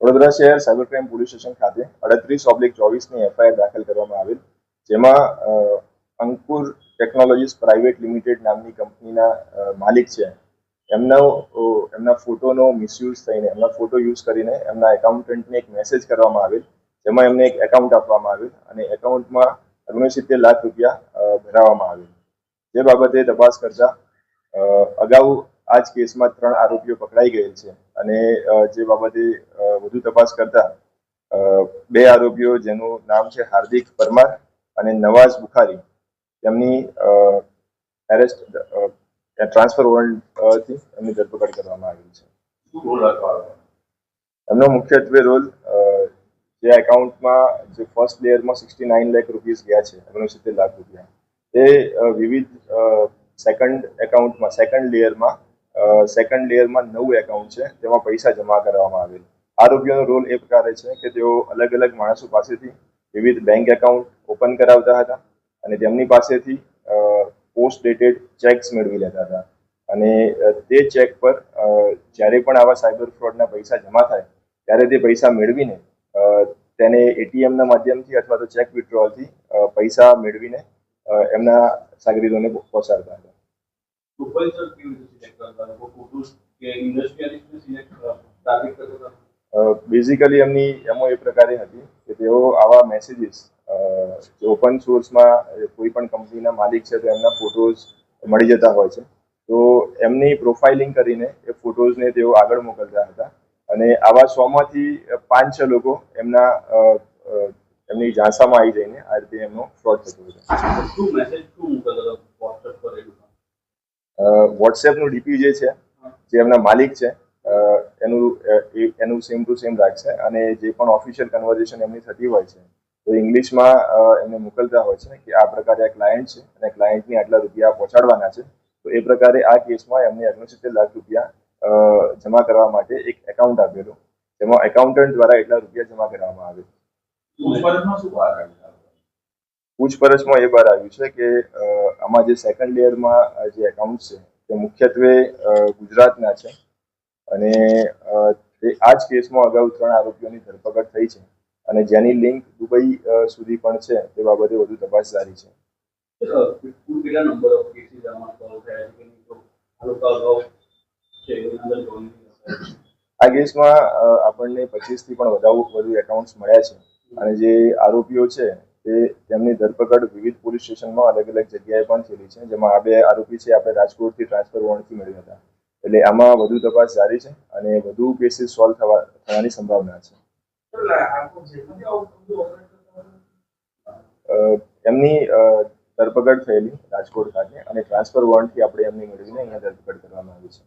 વડોદરા શહેર cyber crime police station ખાતે અડત્રીસ oblique ચોવીસની FIR દાખલ કરવામાં આવેલ, જેમાં અંકુર ટેકનોલોજીસ પ્રાઇવેટ લિમિટેડ નામની કંપનીના માલિક છે. એમના એમના ફોટોનો મિસયુઝ થઈને, એમના ફોટો યુઝ કરીને એમના એકાઉન્ટન્ટને એક મેસેજ કરવામાં આવેલ, જેમાં એમને એક એકાઉન્ટ આપવામાં આવેલ અને એકાઉન્ટમાં ઓગણસિત્તેર લાખ રૂપિયા ભરાવવામાં આવેલ. જે બાબતે તપાસ કરતા અગાઉ આ જ કેસમાં ત્રણ આરોપીઓ પકડાઈ ગયેલ છે. અને જે બાબતે વધુ તપાસ કરતા બે આરોપીઓ જેનું નામ છે હાર્દિક પરમાર અને નવાઝ બુખારી. તેમની એરેસ્ટ ટ્રાન્સફર વોરંટથી એમની ધરપકડ કરવામાં આવી છે? એમનો મુખ્યત્વે રોલ જે એકાઉન્ટમાં જે ફર્સ્ટ લેયરમાં સિક્સટી નાઇન લાખ રૂપીસ ગયા છે ઓગણસિત્તેર લાખ રૂપિયા. તે વિવિધ સેકન્ડ એકાઉન્ટમાં સેકન્ડ લેયરમાં સેકન્ડ લેયરમાં નવું એકાઉન્ટ છે, તેમાં પૈસા જમા કરવામાં આવેલ. આરોપીઓનો રોલ એ પ્રકારે છે કે તેઓ અલગ અલગ માણસો પાસેથી વિવિધ બેંક એકાઉન્ટ ઓપન કરાવતા હતા અને તેમની પાસેથી પોસ્ટ ડેટેડ ચેક્સ મેળવી લેતા હતા. અને તે ચેક પર જ્યારે પણ આવા સાયબર ફ્રોડના પૈસા જમા થાય, ત્યારે તે પૈસા મેળવીને તેને એટીએમના માધ્યમથી અથવા તો ચેક વિથડ્રોલથી પૈસા મેળવીને એમના સાગરીતોને પહોંચાડતા હતા. પ્રોફાઇલ સર કેવી રીતે સિલેક્ટ કરતા લોકો ફોટોસ કે ઇન્ડસ્ટ્રીયલિસ્ટને સિલેક્ટ ટાર્ગેટ કરતા બેઝિકલી એમની એમો એ પ્રકારે હતી કે તેઓ આવા મેસેજીસ જે ઓપન સોર્સમાં કોઈ પણ કંપનીના માલિક છે તો એમના ફોટોઝ મળી જતા હોય છે. તો એમની પ્રોફાઇલિંગ કરીને એ ફોટોઝને તેઓ આગળ મોકલતા હતા. અને આવા સોમાંથી પાંચ છ લોકો એમના એમની ઝાંસામાં આવી જઈને આ રીતે એમનો ફ્રોડ થતો હતો શું મેસેજ શું મોકલતા હતા વોટ્સએપ પર એ લોકો વોટ્સએપનું ડીપી જે છે, જે એમના માલિક છે એનું એનું સેમ ટુ સેમ રાખશે અને જે પણ ઓફિશિયલ કન્વર્ઝેશન એમની થતી હોય છે, તો ઇંગ્લિશમાં એમને મોકલતા હોય છે કે આ પ્રકારે આ ક્લાયન્ટ છે અને ક્લાયન્ટને આટલા રૂપિયા પહોંચાડવાના છે, તો એ પ્રકારે આ કેસમાં એમને ઓગણસિત્તેર લાખ રૂપિયા જમા કરવા માટે એક એકાઉન્ટ આપેલું તેમાં એકાઉન્ટન્ટ દ્વારા એટલા રૂપિયા જમા કરવામાં આવે. પૂછપરછમાં એ બહાર આવ્યું છે કે આમાં જે સેકન્ડ લેયરમાં જે એકાઉન્ટ છે તે મુખ્યત્વે ગુજરાતના છે. અને આ જ કેસમાં અગાઉ ત્રણ આરોપીઓની ધરપકડ થઈ છે. અને જેની લિંક દુબઈ સુધી પણ છે તે બાબતે વધુ તપાસ જારી છે. આ કેસમાં આપણને પચીસથી પણ વધારે વધુ એકાઉન્ટ્સ મળ્યા છે. અને જે આરોપીઓ છે તે તેમની ધરપકડ વિવિધ પોલીસ સ્ટેશનમાં અલગ અલગ જગ્યાએ પણ થયેલી છે, જેમાં આ બે આરોપી છે, આપણે રાજકોટથી ટ્રાન્સફર વોરંટથી મેળવ્યા હતા. એટલે આમાં વધુ તપાસ જારી છે અને વધુ કેસીસ સોલ્વ થવા થવાની સંભાવના છે. એમની ધરપકડ થયેલી રાજકોટ ખાતે અને ટ્રાન્સફર વોરંટથી આપણે એમની મેળવીને અહીંયા ધરપકડ કરવામાં આવી છે.